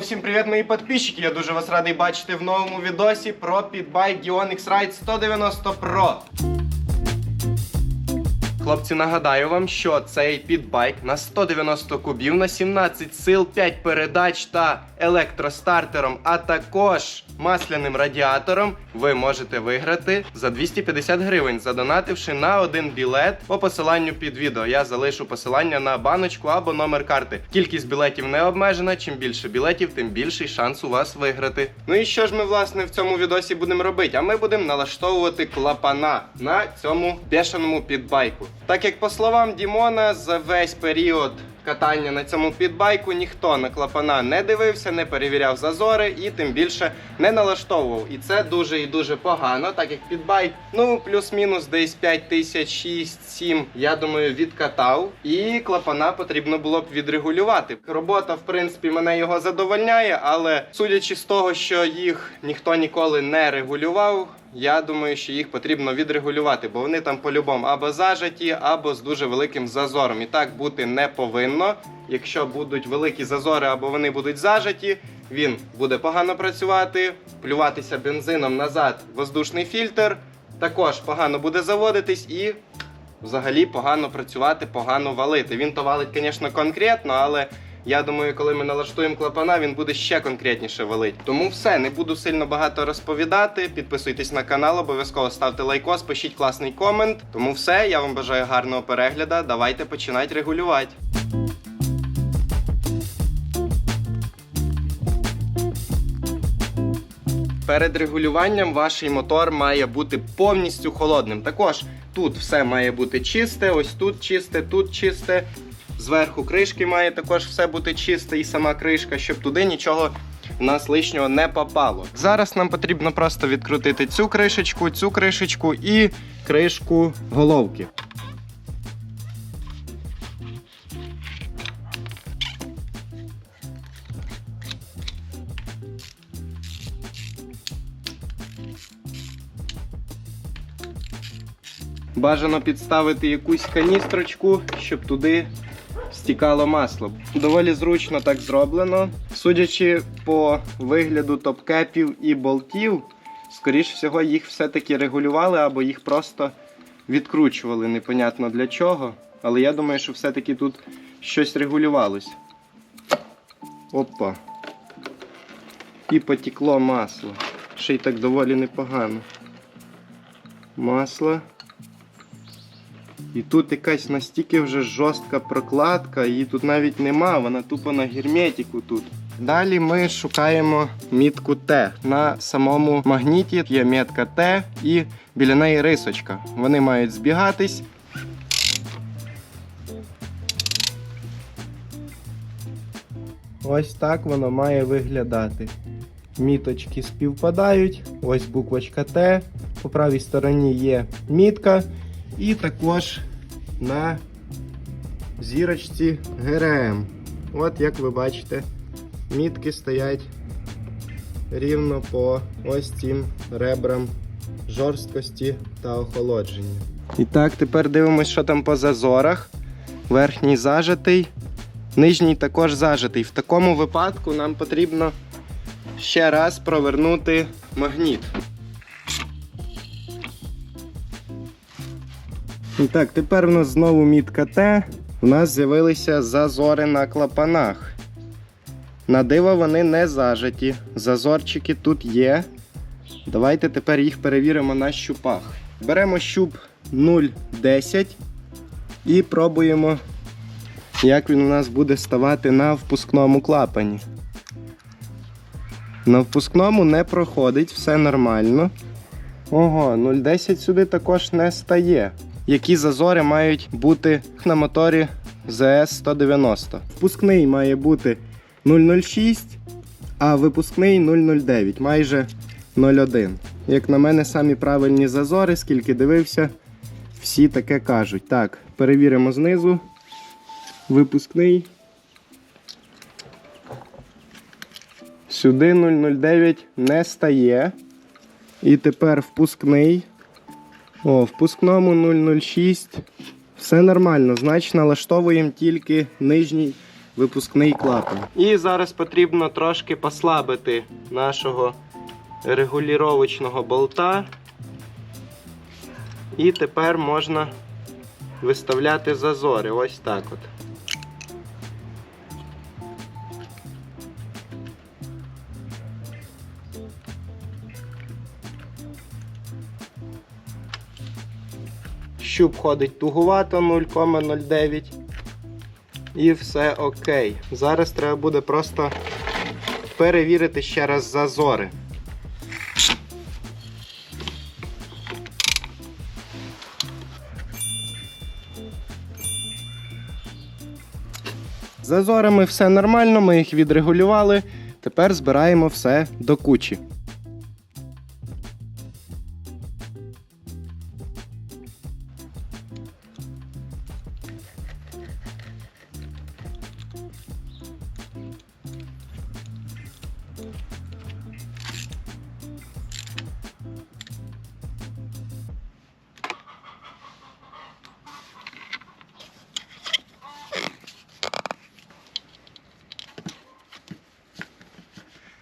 всім привіт, мої підписчики. Я дуже вас радий бачити в новому відосі про підбайк Dionix Ride 190 Pro. Хлопці, нагадаю вам, що цей підбайк на 190 кубів на 17 сил, 5 передач та електростартером, а також масляним радіатором ви можете виграти за 250 гривень, задонативши на один білет по посиланню під відео. Я залишу посилання на баночку або номер карти. Кількість білетів не обмежена. Чим більше білетів, тим більший шанс у вас виграти. Ну і що ж ми власне в цьому відосі будемо робити? А ми будемо налаштовувати клапана на цьому бешеному підбайку. Так як по словам Дімона, за весь період катання на цьому підбайку ніхто на клапана не дивився, не перевіряв зазори і тим більше не налаштовував. І це дуже і дуже погано, так як підбайк, ну плюс-мінус десь 5 тисяч 6-7, я думаю, відкатав. І клапана потрібно було б відрегулювати. Робота, в принципі, мене його задовольняє, але судячи з того, що їх ніхто ніколи не регулював. Я думаю, що їх потрібно відрегулювати, бо вони там по-любому або зажаті, або з дуже великим зазором. І так бути не повинно. Якщо будуть великі зазори або вони будуть зажаті, він буде погано працювати, плюватися бензином назад, воздушний фільтр. Також погано буде заводитись і взагалі погано працювати, погано валити. Він то валить, звісно, конкретно, але я думаю, коли ми налаштуємо клапана, він буде ще конкретніше валить. Тому все, не буду сильно багато розповідати. Підписуйтесь на канал, обов'язково ставте лайкос, пишіть класний комент. Тому все, я вам бажаю гарного перегляду. Давайте починати регулювати. Перед регулюванням ваш мотор має бути повністю холодним. Також тут все має бути чисте, ось тут чисте, тут чисте. Зверху кришки має також все бути чисте і сама кришка, щоб туди нічого у нас лишнього не попало. Зараз нам потрібно просто відкрутити цю кришечку, цю кришечку і кришку головки. Бажано підставити якусь каністрочку, щоб туди стікало масло. Доволі зручно так зроблено. Судячи по вигляду топкепів і болтів, скоріш всього, їх все-таки регулювали або їх просто відкручували, непонятно для чого. Але я думаю, що все-таки тут щось регулювалось. Опа. І потекло масло. Ще й так доволі непогано. Масло. І тут якась настільки вже жорстка прокладка, її тут навіть нема, вона тупо на герметику тут. Далі ми шукаємо мітку Т. На самому магніті є метка Т і біля неї рисочка. Вони мають збігатись. Ось так воно має виглядати. Міточки співпадають. Ось буквочка Т. По правій стороні є мітка. І також на зірочці ГРМ. От як ви бачите, мітки стоять рівно по ось цим ребрам жорсткості та охолодження. І так, тепер дивимося, що там по зазорах. Верхній зажатий, нижній також зажатий. В такому випадку нам потрібно ще раз провернути магніт. І так, тепер у нас знову мітка Т. У нас з'явилися зазори на клапанах. На диво вони не зажаті. Зазорчики тут є. Давайте тепер їх перевіримо на щупах. Беремо щуп 0,10 і пробуємо, як він у нас буде ставати на впускному клапані. На впускному не проходить, все нормально. Ого, 0,10 сюди також не стає які зазори мають бути на моторі ZS190. Впускний має бути 0,06, а випускний 0,09, майже 0,1. Як на мене, самі правильні зазори, скільки дивився, всі таке кажуть. Так, перевіримо знизу. Випускний. Сюди 0,09 не стає. І тепер впускний. О, впускному 006. Все нормально. Значить, налаштовуємо тільки нижній випускний клапан. І зараз потрібно трошки послабити нашого регулювачного болта. І тепер можна виставляти зазори. Ось так от. Щуп ходить тугувато 0,09. І все окей. Зараз треба буде просто перевірити ще раз зазори. Зазорами все нормально, ми їх відрегулювали. Тепер збираємо все до кучі.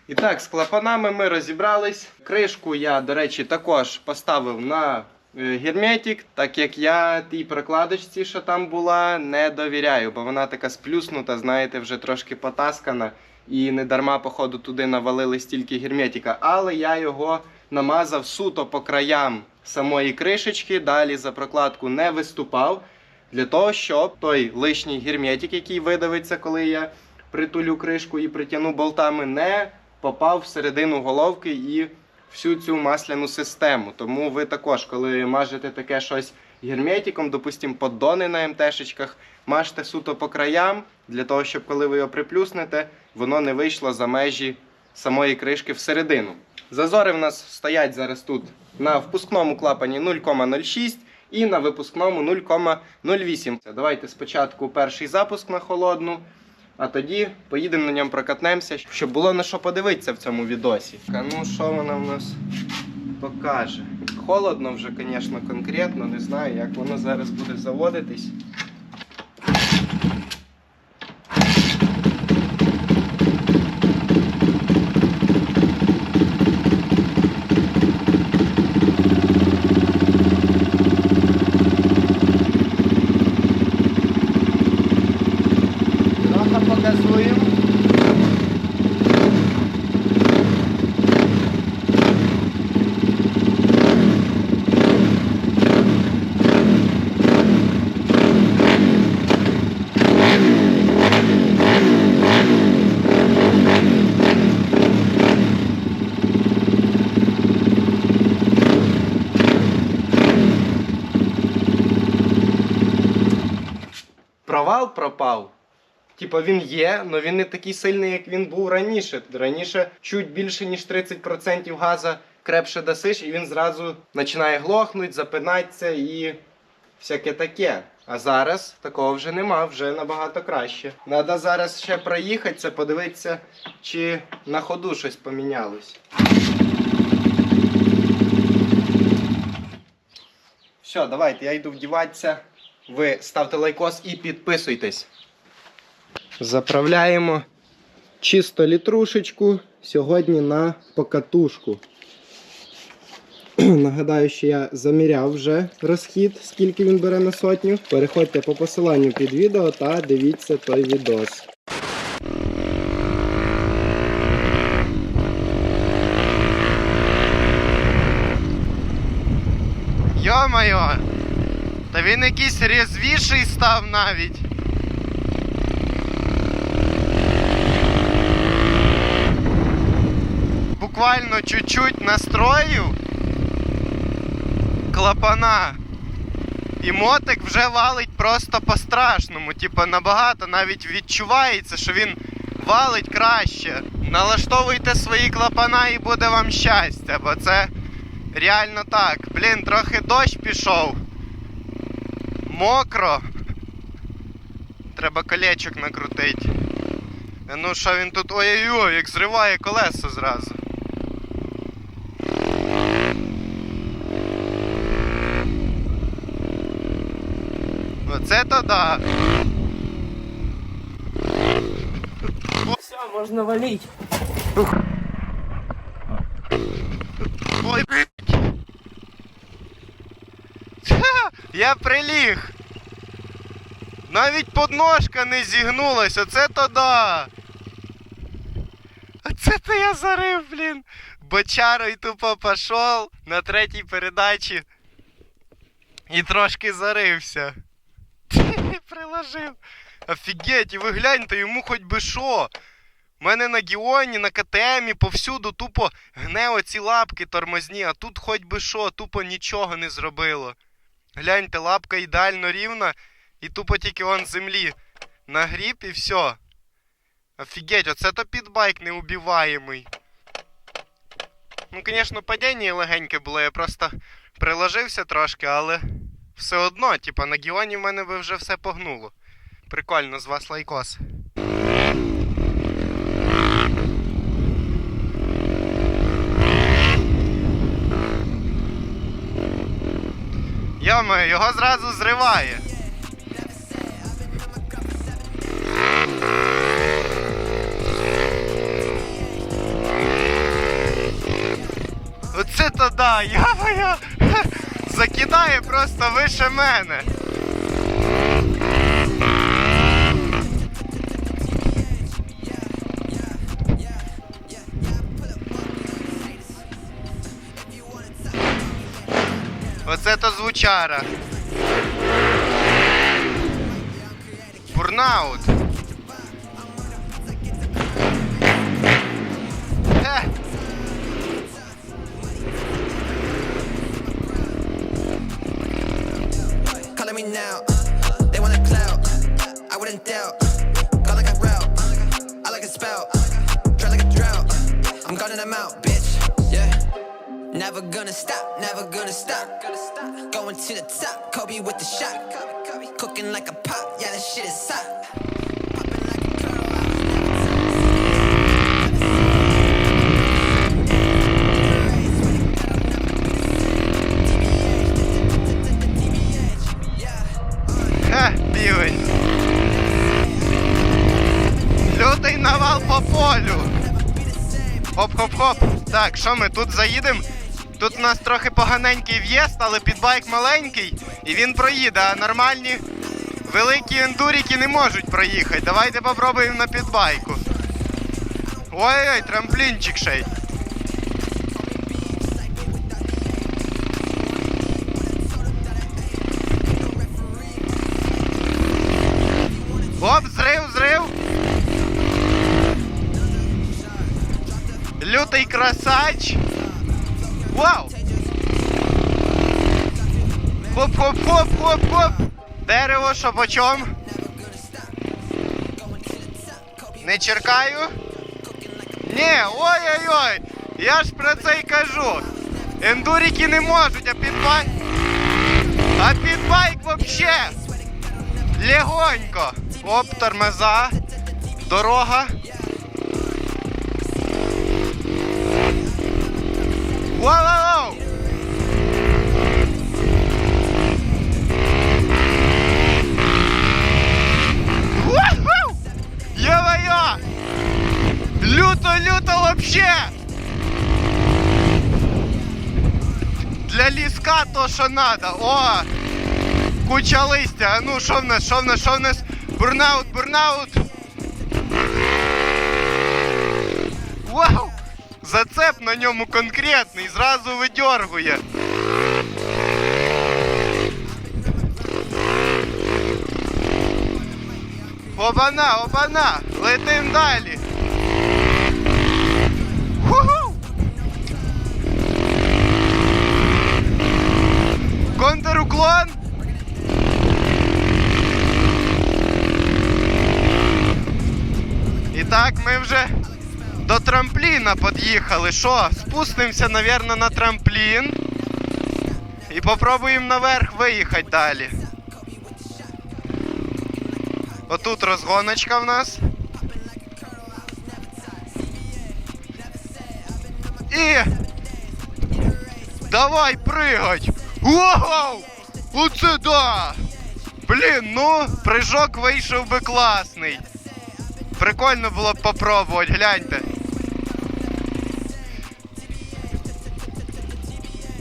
І так, з клапанами ми розібрались. Кришку я, до речі, також поставив на е, герметик, так як я тій прокладочці, що там була, не довіряю, бо вона така сплюснута, знаєте, вже трошки потаскана. І не дарма, походу, туди навалили стільки герметика. Але я його намазав суто по краям самої кришечки, далі за прокладку не виступав. Для того, щоб той лишній герметик, який видавиться, коли я притулю кришку і притягну болтами, не попав всередину головки і всю цю масляну систему. Тому ви також, коли мажете таке щось герметиком, допустимо, поддони на МТшечках, мажте суто по краям, для того, щоб коли ви його приплюснете, воно не вийшло за межі самої кришки всередину. Зазори в нас стоять зараз тут на впускному клапані 0,06 і на випускному 0,08. Давайте спочатку перший запуск на холодну. А тоді поїдемо на ньому прокатнемося, щоб було на що подивитися в цьому відосі. А ну що вона в нас покаже? Холодно вже, звісно, конкретно, не знаю, як воно зараз буде заводитись. Трохи показуємо. Типа він є, але він не такий сильний, як він був раніше. Раніше чуть більше, ніж 30% газа крепше дасиш, і він зразу починає глохнути, запинатися і всяке таке. А зараз такого вже нема, вже набагато краще. Треба зараз ще проїхатися, подивитися, чи на ходу щось помінялось. Все, давайте, я йду вдіватися. Ви ставте лайкос і підписуйтесь. Заправляємо чисто літрушечку сьогодні на покатушку. Нагадаю, що я заміряв вже розхід, скільки він бере на сотню. Переходьте по посиланню під відео та дивіться той відос. Йо-моє! Та він якийсь різвіший став навіть. Буквально чуть-чуть настрою клапана. І мотик вже валить просто по-страшному. Типа набагато навіть відчувається, що він валить краще. Налаштовуйте свої клапана і буде вам щастя, бо це реально так. Блін, трохи дощ пішов. Мокро. Треба колечок накрутити. Ну що він тут ой-ой-ой, як зриває колесо зразу. Оце то да. Можно валить. Ой, блядь. Я приліг. Навіть подножка не зігнулась, оце то да. Оце то я зарив, блін. Бочарой тупо пішов на третій передачі. І трошки зарився. Приложив. Офігеть, і ви гляньте, йому хоч би що. У мене на Гіоні, на КТМі повсюду тупо гне оці лапки тормозні, а тут хоч би що, тупо нічого не зробило. Гляньте, лапка ідеально рівна, і тупо тільки он землі нагріб і все. Офігеть, оце то підбайк неубиваємий. Ну, звісно, падіння легеньке було, я просто приложився трошки, але все одно, типа, на Гіоні в мене би вже все погнуло. Прикольно, з вас лайкос. Йома, його зразу зриває. Оце то да, я закидає просто вище мене. Оце то звучара. Бурнаут. I'm them out, bitch. Yeah. Never gonna stop. Never gonna stop. Going to the top. Kobe with the shot. Cooking like a pop. Yeah, this shit is hot. Так, що ми тут заїдемо? Тут у нас трохи поганенький в'їзд, але підбайк маленький і він проїде, а нормальні великі ендуріки не можуть проїхати. Давайте попробуємо на підбайку. Ой-ой, трамплінчик ще й. Оп, Лютий красач. Вау! Хоп-хоп-хоп-хоп-хоп! Дерево, що почом? Не черкаю? Ні, ой-ой-ой! Я ж про це й кажу. Ендуріки не можуть, а підбайк. А підбайк вообще. Легонько. Оп, тормоза. Дорога. Воу-воу-воу! Уху! Ё-моё! Люто-люто вообще! Для ліска то, що надо. О! Куча листя. А ну, що в нас, що в нас, що в нас? Бурнаут, бурнаут! Вау! Зацеп на ньому конкретний, зразу видьоргує. Обана, обана! Летим далі. Контруклон. І так, ми вже трампліна під'їхали. Що? Спустимося, напевно, на трамплін. І попробуємо наверх виїхати далі. Отут розгоночка в нас. І. Давай пригать! Вау! Оце да! Блін, ну, прыжок вийшов би класний. Прикольно було б попробувати, гляньте.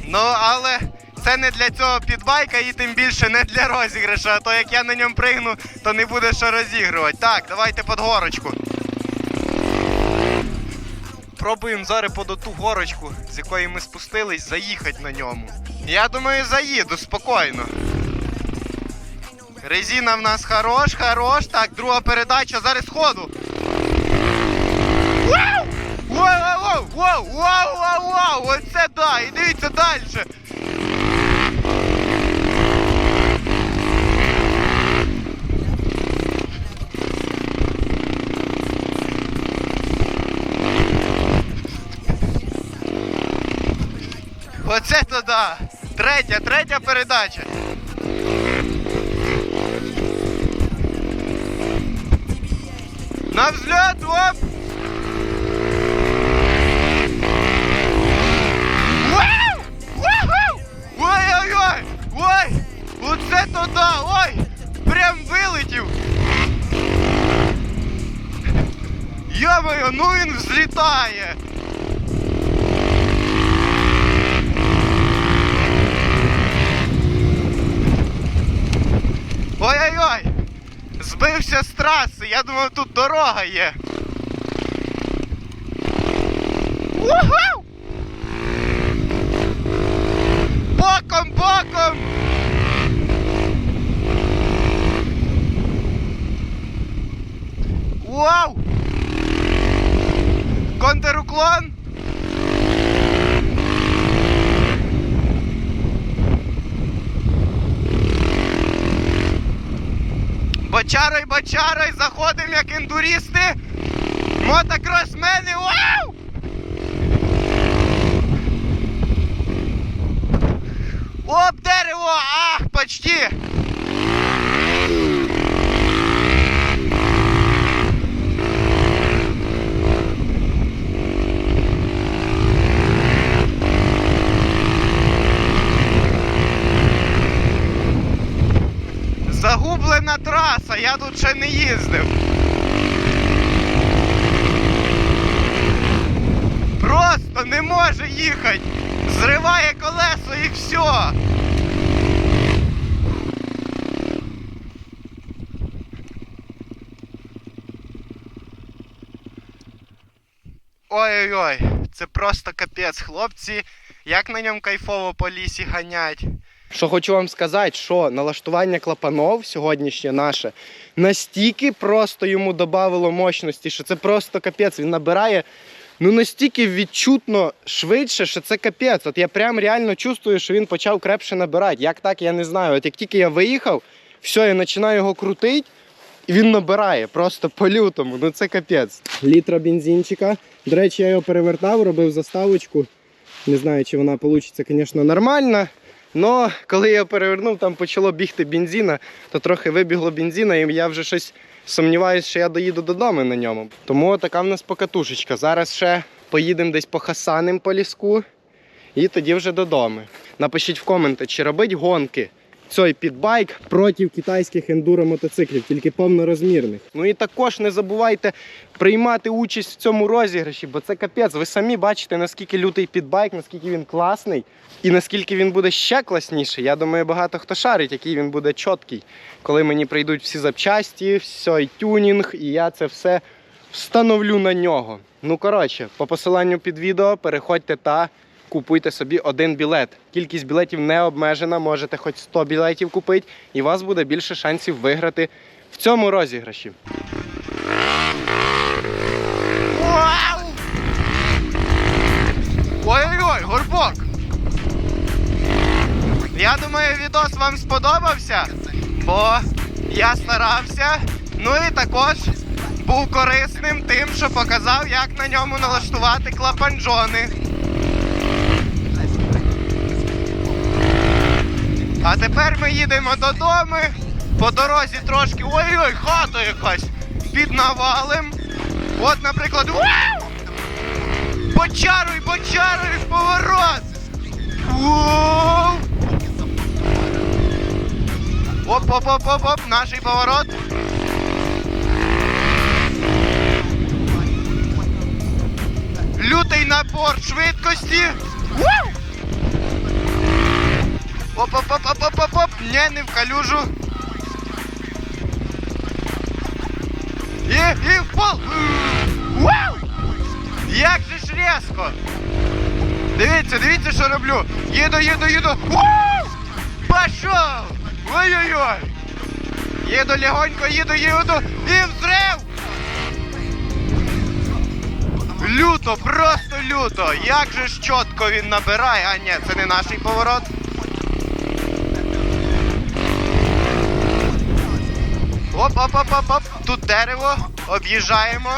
Ну, але це не для цього підбайка і тим більше не для розіграшу. А то як я на ньому пригну, то не буде що розігрувати. Так, давайте під горочку. Пробуємо зараз по ту горочку, з якої ми спустились, заїхати на ньому. Я думаю, заїду спокійно. Резина в нас хорош, хорош. Так, друга передача, зараз ходу. Вау! Вау, вау, вау, вау, вау, вау, оце да, і дивіться далі. Оце то да. Третя, третя передача. На взлет, оп! Оце то да! Ой! Прям вилетів! Йо-моє, ну він взлітає! Ой-ой-ой! Збився з траси, я думав, тут дорога є. Уху! Боком, боком! Вау! Контруклон! Бочарой, бочарой, заходимо як ендурісти. Мотокросмени, вау! Оп, дерево! Ах, почти! Загублена траса, я тут ще не їздив. Просто не може їхати. Зриває колесо і все. Ой-ой-ой, це просто капець, хлопці. Як на ньому кайфово по лісі ганять. Що хочу вам сказати, що налаштування клапанов сьогоднішнє наше настільки просто йому додавало мощності, що це просто капець. Він набирає ну настільки відчутно швидше, що це капець. От я прям реально чувствую, що він почав крепше набирати. Як так, я не знаю. От як тільки я виїхав, все, я починаю його крутити. І він набирає просто по-лютому. Ну це капець. Літра бензинчика. До речі, я його перевертав, робив заставочку. Не знаю, чи вона вийде, звісно, нормально. Но коли я перевернув, там почало бігти бензина, то трохи вибігло бензина, і я вже щось сумніваюся, що я доїду додому на ньому. Тому така в нас покатушечка. Зараз ще поїдемо десь по Хасаним по ліску і тоді вже додому. Напишіть в коменти, чи робить гонки цей підбайк проти китайських ендуро мотоциклів, тільки повнорозмірних. Ну і також не забувайте приймати участь в цьому розіграші, бо це капець. Ви самі бачите, наскільки лютий підбайк, наскільки він класний і наскільки він буде ще класніший. Я думаю, багато хто шарить, який він буде чіткий, коли мені прийдуть всі запчасті, все, тюнінг, і я це все встановлю на нього. Ну коротше, по посиланню під відео переходьте та купуйте собі один білет. Кількість білетів не обмежена, можете хоч 100 білетів купити, і у вас буде більше шансів виграти в цьому розіграші. Ой-ой-ой, горбок! Я думаю, відос вам сподобався, бо я старався. Ну і також був корисним тим, що показав, як на ньому налаштувати клапанджони. А тепер ми їдемо додому. По дорозі трошки... Ой-ой, хата якась під навалем. От, наприклад, Почаруй, Почаруй в поворот. Оп-оп-оп-оп-оп, наш поворот. Лютий набор швидкості. Вау! Оп оп оп оп оп оп оп Не, не в калюжу. І, і в пол. Вау! Як же ж різко! Дивіться, дивіться, що роблю. Їду, їду, їду. Вау! Пішов! Ой-ой-ой! Їду легонько, їду, їду. І взрив! Люто, просто люто. Як же ж чітко він набирає. А ні, це не наш поворот. Оп, оп, оп, оп, оп. Тут дерево. Об'їжджаємо.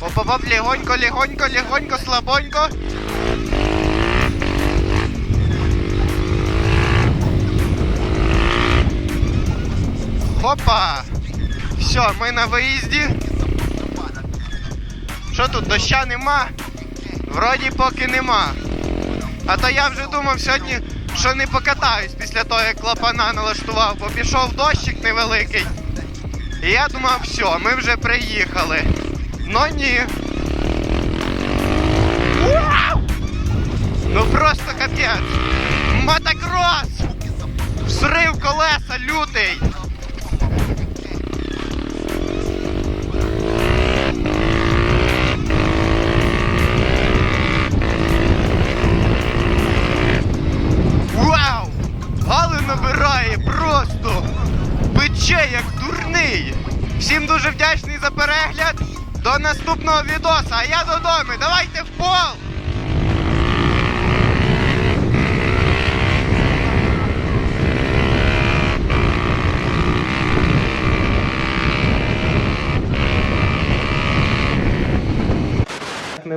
Оп, оп, оп, легонько, легонько, легонько, слабонько. Хопа! Все, ми на виїзді. Що тут, доща нема? Вроді поки нема. А то я вже думав сьогодні, що не покатаюсь після того, як клапана налаштував, бо пішов дощик невеликий. І я думав, все, ми вже приїхали. Но ні. Ну просто капець. Мотокрос! Взрив колеса лютий! Просто пече як дурний. Всім дуже вдячний за перегляд. До наступного відоса. А я додому. Давайте в пол!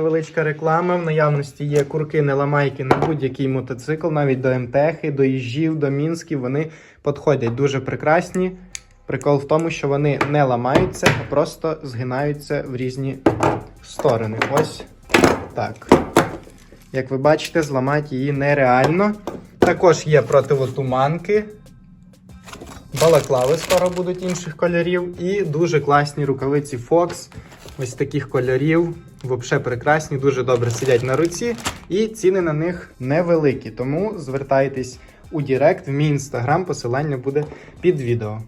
Невеличка реклама. В наявності є курки неламайки на будь-який мотоцикл, навіть до МТХ, до Іжів, до Мінськів. Вони підходять дуже прекрасні. Прикол в тому, що вони не ламаються, а просто згинаються в різні сторони. Ось так. Як ви бачите, зламати її нереально. Також є противотуманки. Балаклави скоро будуть інших кольорів. І дуже класні рукавиці Fox. Ось таких кольорів. Взагалі прекрасні, дуже добре сидять на руці. І ціни на них невеликі. Тому звертайтесь у Директ в мій інстаграм, посилання буде під відео.